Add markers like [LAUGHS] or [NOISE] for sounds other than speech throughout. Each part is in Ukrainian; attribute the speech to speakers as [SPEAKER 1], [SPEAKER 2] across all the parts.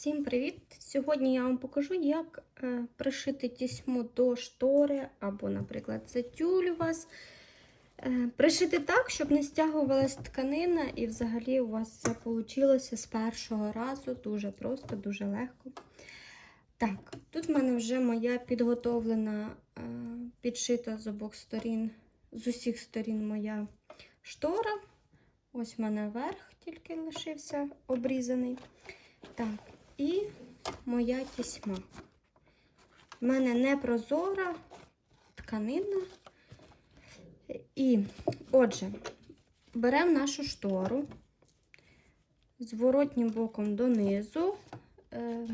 [SPEAKER 1] Всім привіт! Сьогодні я вам покажу, як е, пришити тісьму до штори, або, наприклад, це тюль у вас. Е, пришити так, щоб не стягувалась тканина, і взагалі у вас все вийшло з першого разу. Дуже просто, дуже легко. Так, тут в мене вже моя підготовлена, е, підшита з обох сторін, з усіх сторін моя штора. Ось в мене верх тільки лишився обрізаний. Так, і моя тісьма. У мене непрозора тканина. І, отже, беремо нашу штору зворотнім боком донизу, е,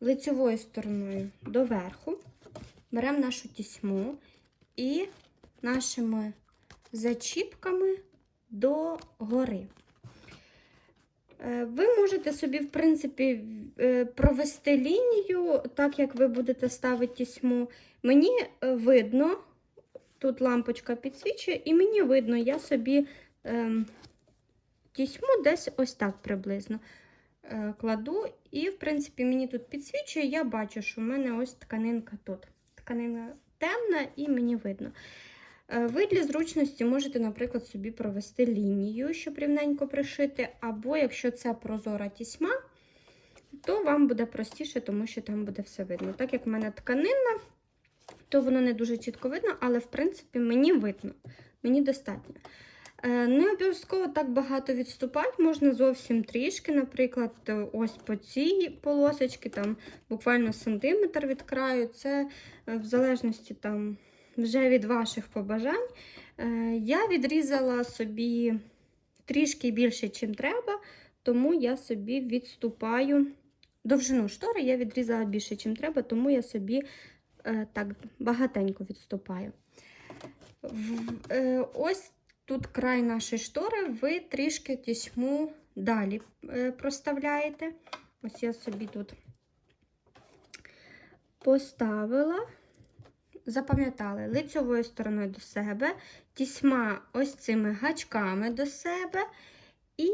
[SPEAKER 1] лицевою стороною доверху, беремо нашу тісьму і нашими зачіпками до гори. Е, Ви можете собі, в принципі, е, провести лінію, так як ви будете ставити тісьму. Мені е, видно, тут лампочка підсвічує, і мені видно, я собі ем, тісьму десь ось так приблизно кладу. І, в принципі, мені тут підсвічує, я бачу, що в мене ось тканинка тут. Тканина темна і мені видно. Е, Ви для зручності можете, наприклад, собі провести лінію, щоб рівненько пришити, або якщо це прозора тісьма, то вам буде простіше, тому що там буде все видно. Так як в мене тканина, то воно не дуже чітко видно, але в принципі мені видно, мені достатньо. Е, Не обов'язково так багато відступати, можна зовсім трішки, наприклад, ось по цій полосочці, там буквально сантиметр від краю. Це е, в залежності там вже від ваших побажань. Е, Я відрізала собі трішки більше, чим треба, тому я собі відступаю. Довжину штори я відрізала більше, чим треба, тому я собі е, так багатенько відступаю. Е, Ось тут край нашої штори, ви трішки тісьму далі проставляєте. Ось я собі тут поставила запам'ятали лицьовою стороною до себе, тісьма ось цими гачками до себе, і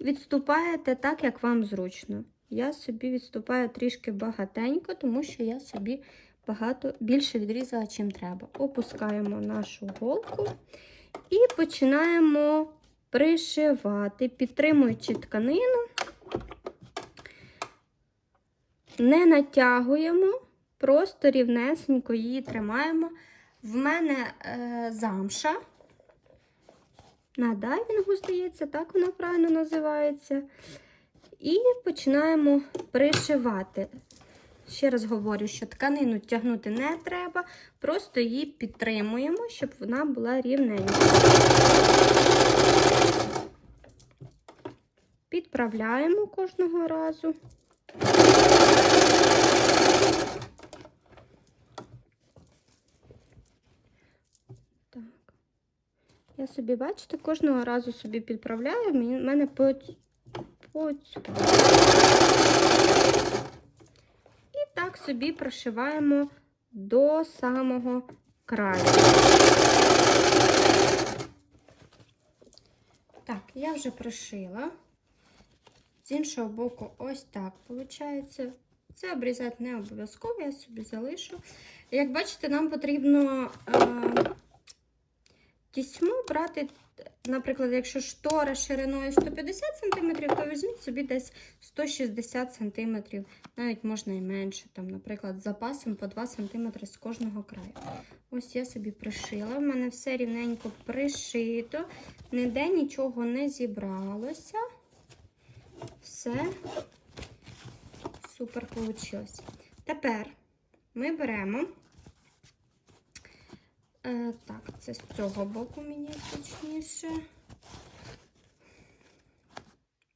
[SPEAKER 1] відступаєте так, як вам зручно. Я собі відступаю трішки багатенько, тому що я собі багато більше відрізала, чим треба. Опускаємо нашу голку і починаємо пришивати, підтримуючи тканину, не натягуємо. Просто рівнесенько її тримаємо. В мене е, замша. На дайвінгу, здається, так вона правильно називається. І починаємо пришивати. Ще раз говорю, що тканину тягнути не треба, просто її підтримуємо, щоб вона була рівненька. Підправляємо кожного разу. Так. Я собі, бачите, кожного разу собі підправляю, в мене по, по. І так собі прошиваємо до самого краю. Так, я вже прошила. З іншого боку, ось так виходить. Це обрізати не обов'язково, я собі залишу. Як бачите, нам потрібно е, тісьму брати, наприклад, якщо штора шириною 150 см, то візьміть собі десь 160 см, навіть можна і менше, там, наприклад, з запасом по 2 см з кожного краю. Ось я собі пришила, в мене все рівненько пришито, ніде нічого не зібралося. Все супер вийшло. Тепер ми беремо. Е, так, це з цього боку мені точніше.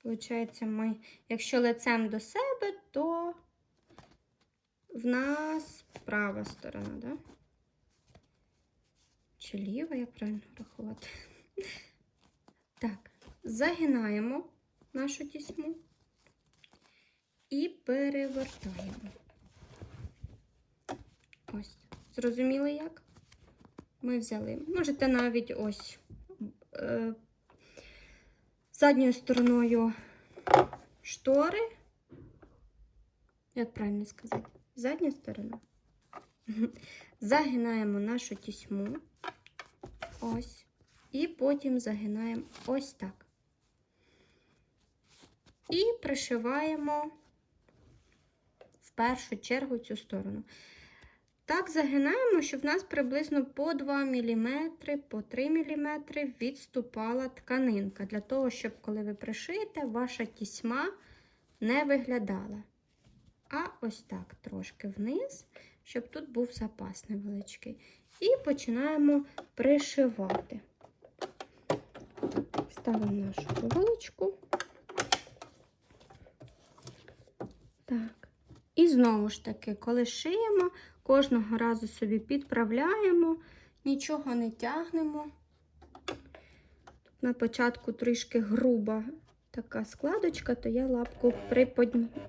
[SPEAKER 1] Получається, ми, якщо лицем до себе, то в нас права сторона, да? Чи ліва, як правильно рахувати? [LAUGHS] Так, загинаємо нашу тісьму і перевертаємо. Ось, зрозуміли як? Ми взяли. Можете навіть ось е, задньою стороною штори. Як правильно сказати? Задня сторона. [LAUGHS] Загинаємо нашу тісьму. Ось. І потім загинаємо ось так. І пришиваємо в першу чергу цю сторону. Так загинаємо, щоб в нас приблизно по 2 мм, по 3 мм відступала тканинка, для того, щоб, коли ви пришиєте, ваша тісьма не виглядала. А ось так трошки вниз, щоб тут був запас невеличкий. І починаємо пришивати. Ставимо нашу голочку. Так. І знову ж таки, коли шиємо, кожного разу собі підправляємо, нічого не тягнемо. Тут на початку трішки груба така складочка, то я лапку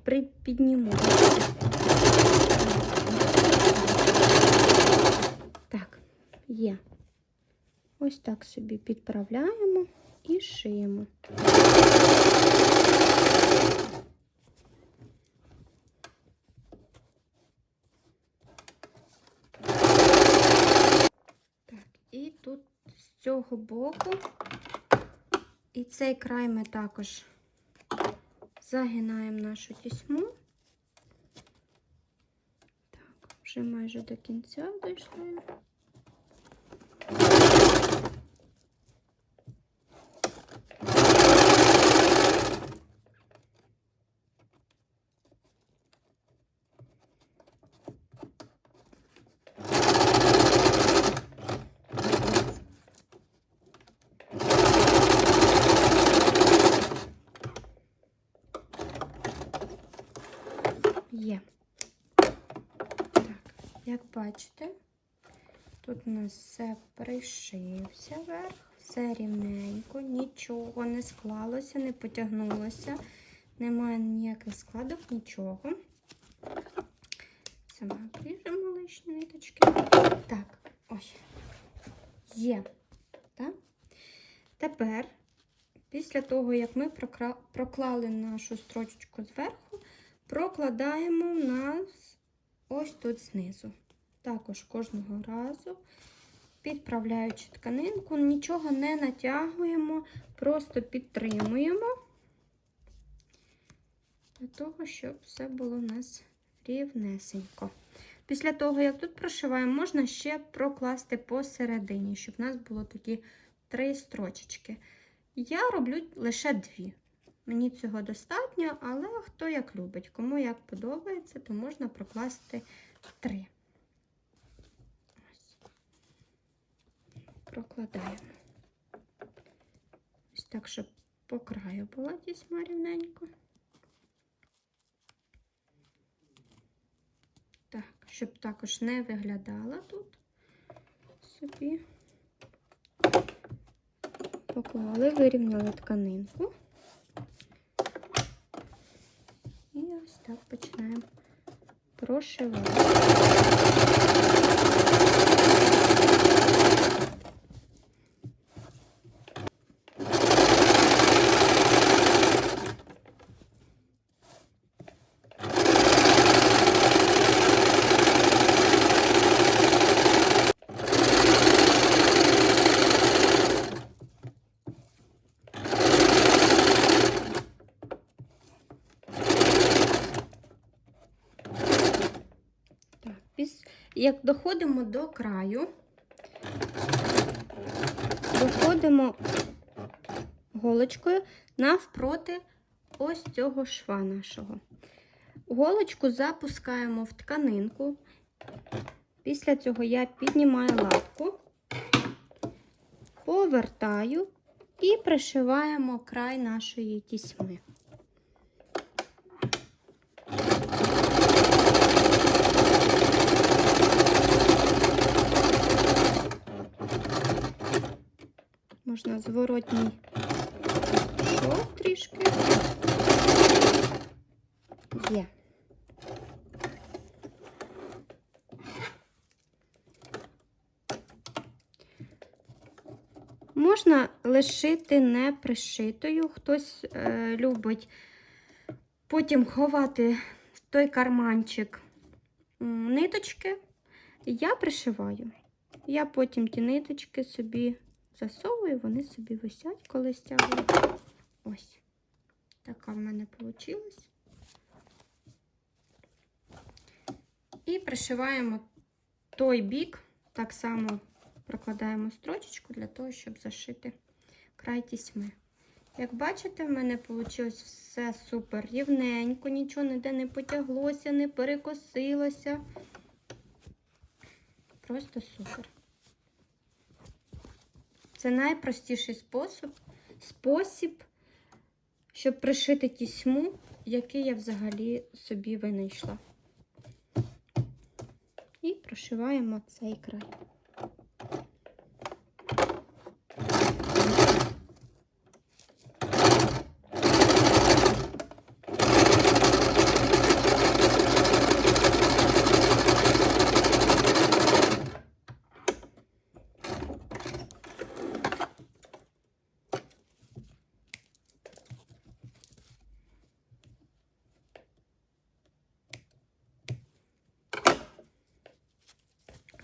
[SPEAKER 1] припідніму. Так, є. Ось так собі підправляємо і шиємо. Так, і тут з цього боку, і цей край ми також загинаємо нашу тісьму. Так, вже майже до кінця дійшли. Є. Так, як бачите, тут у нас все пришився вверх, все рівненько, нічого не склалося, не потягнулося, немає ніяких складок, нічого. Сама обріжемо лишні ниточки. Так, ось. Є. Так? Тепер, після того, як ми проклали нашу строчечку зверху, прокладаємо в нас ось тут знизу. Також кожного разу, підправляючи тканинку, нічого не натягуємо, просто підтримуємо для того, щоб все було у нас рівнесенько. Після того, як тут прошиваємо, можна ще прокласти посередині, щоб у нас було такі три строчечки. Я роблю лише дві. Мені цього достатньо, але хто як любить. Кому як подобається, то можна прокласти три. Прокладаємо. Ось так, щоб по краю була тісьма рівненько. Так, щоб також не виглядала тут собі. Поклали, вирівняли тканинку. І ось так починаємо прошивати. Так, піс... Як доходимо до краю, доходимо голочкою навпроти ось цього шва нашого. Голочку запускаємо в тканинку. Після цього я піднімаю лапку, повертаю і пришиваємо край нашої тісьми. Можна зворотній шов трішки. Є. Можна лишити не пришитою. Хтось е, любить потім ховати в той карманчик ниточки, я пришиваю. Я потім ті ниточки собі засовую, вони собі висять, коли стягую. Ось. Така в мене вийшла. І пришиваємо той бік, так само прокладаємо строчечку для того, щоб зашити край тісьми. Як бачите, в мене вийшло все супер рівненько, нічого ніде не потяглося, не перекосилося. Просто супер. Це найпростіший спосіб, спосіб, щоб пришити тісьму, який я взагалі собі винайшла. І прошиваємо цей край.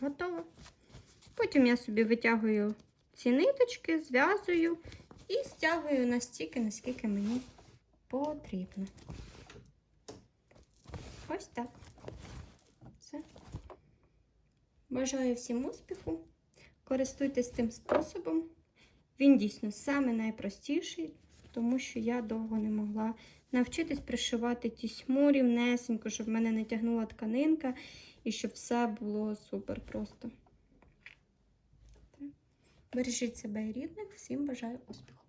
[SPEAKER 1] Готово. Потім я собі витягую ці ниточки, зв'язую і стягую настільки, наскільки мені потрібно. Ось так. Все. Бажаю всім успіху. Користуйтесь цим способом. Він дійсно саме найпростіший, тому що я довго не могла навчитись пришивати тісьму рівнесенько, щоб в мене не тягнула тканинка і щоб все було супер просто. Бережіть себе і рідних. Всім бажаю успіху!